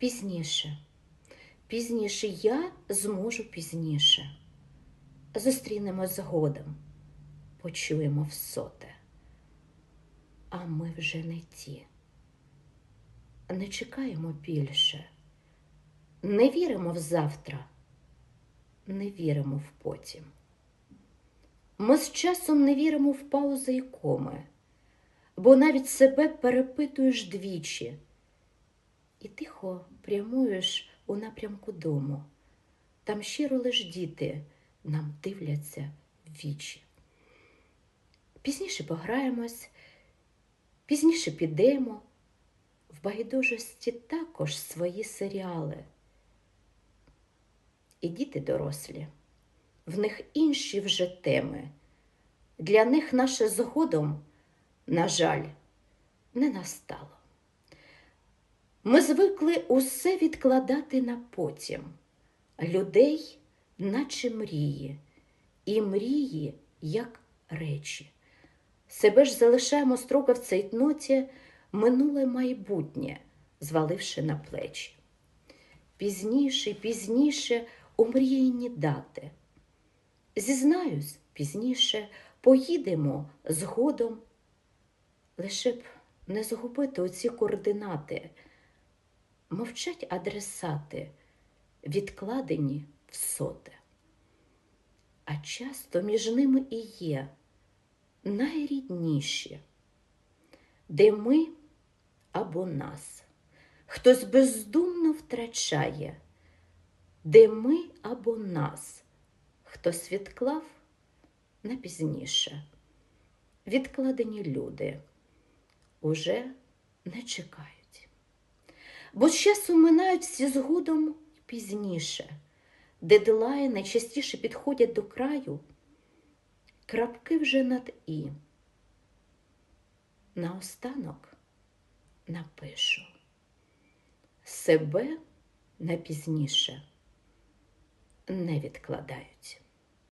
Пізніше. Пізніше я зможу пізніше. Зустрінемось згодом, почуємо всоте. А ми вже не ті. Не чекаємо більше, не віримо в завтра, не віримо в потім. Ми з часом не віримо в паузи і коми, бо навіть себе перепитуєш двічі і тихо прямуєш у напрямку дому. Там щиро лиш діти нам дивляться в вічі. Пізніше пограємось, пізніше підемо. В байдужості також свої серіали. І діти дорослі, в них інші вже теми. Для них наше згодом, на жаль, не настало. Ми звикли усе відкладати на потім, людей, наче мрії, і мрії, як речі. Себе ж залишаємо строго в цейтноті минуле майбутнє, зваливши на плечі. Пізніше, пізніше умріяні дати. Зізнаюсь, пізніше поїдемо згодом, лише б не згубити оці координати, мовчать адресати, відкладені в соте. А часто між ними і є найрідніші де ми або нас. Хтось бездумно втрачає, де ми або нас, хтось відклав на пізніше. Відкладені люди уже не чекають. Бо з часу минають всі згодом пізніше, дедлайни частіше підходять до краю, крапки вже над і. Наостанок напишу себе на пізніше не відкладають.